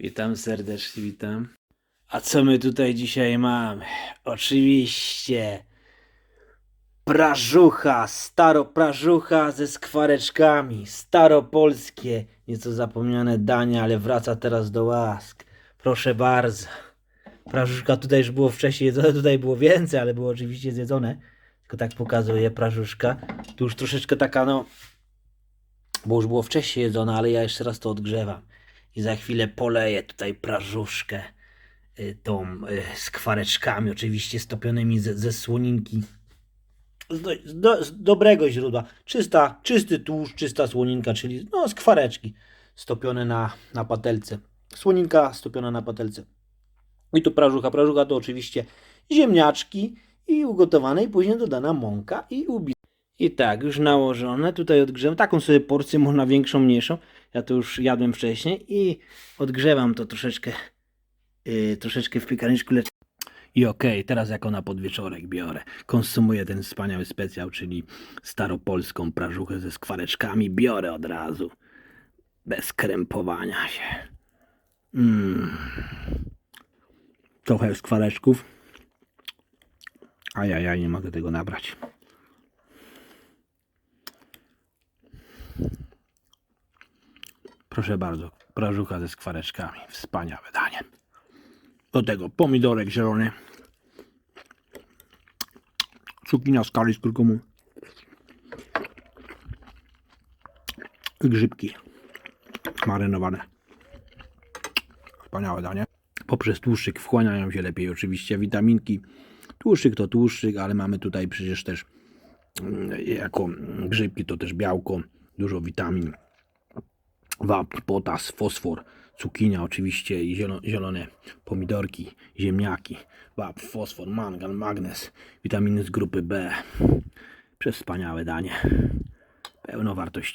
Witam serdecznie, witam. A co my tutaj dzisiaj mamy? Oczywiście prażucha, staroprażucha ze skwareczkami, staropolskie, nieco zapomniane dania, ale wraca teraz do łask. Proszę bardzo. Prażuszka tutaj już było wcześniej jedzone, tutaj było więcej, ale było oczywiście zjedzone. Tylko tak pokazuje prażuszka. Tu już troszeczkę taka no, bo już było wcześniej jedzone, ale ja jeszcze raz to odgrzewam. I za chwilę poleję tutaj prażuszkę y, tą y, z kwareczkami, oczywiście stopionymi ze, ze słoninki. Z, do, z, do, z dobrego źródła. Czysta, czysty tłuszcz, czysta słoninka, czyli no, z kwareczki stopione na, na patelce. Słoninka stopiona na patelce. I tu prażucha. Prażucha to oczywiście ziemniaczki i ugotowane i później dodana mąka i ubi. I tak, już nałożone. Tutaj odgrzewam. Taką sobie porcję, można większą, mniejszą. Ja to już jadłem wcześniej i odgrzewam to troszeczkę, yy, troszeczkę w piekarniczku. Lecz... I okej, teraz jako na podwieczorek biorę. Konsumuję ten wspaniały specjał, czyli staropolską prażuchę ze skwareczkami. Biorę od razu. Bez krępowania się. Mm. Trochę skwareczków. Ajajaj, nie mogę tego nabrać. Proszę bardzo, prażucha ze skwareczkami. Wspaniałe danie. Do tego pomidorek zielony. Cukinia z kali z grzybki marynowane. Wspaniałe danie. Poprzez tłuszczyk wchłaniają się lepiej oczywiście witaminki. Tłuszczyk to tłuszczyk, ale mamy tutaj przecież też mm, jako grzybki to też białko, dużo witamin wapń, potas, fosfor, cukinia oczywiście i zielo- zielone pomidorki, ziemniaki, wapń, fosfor, mangan, magnez, witaminy z grupy B. Przez wspaniałe danie. Pełnowartościowe.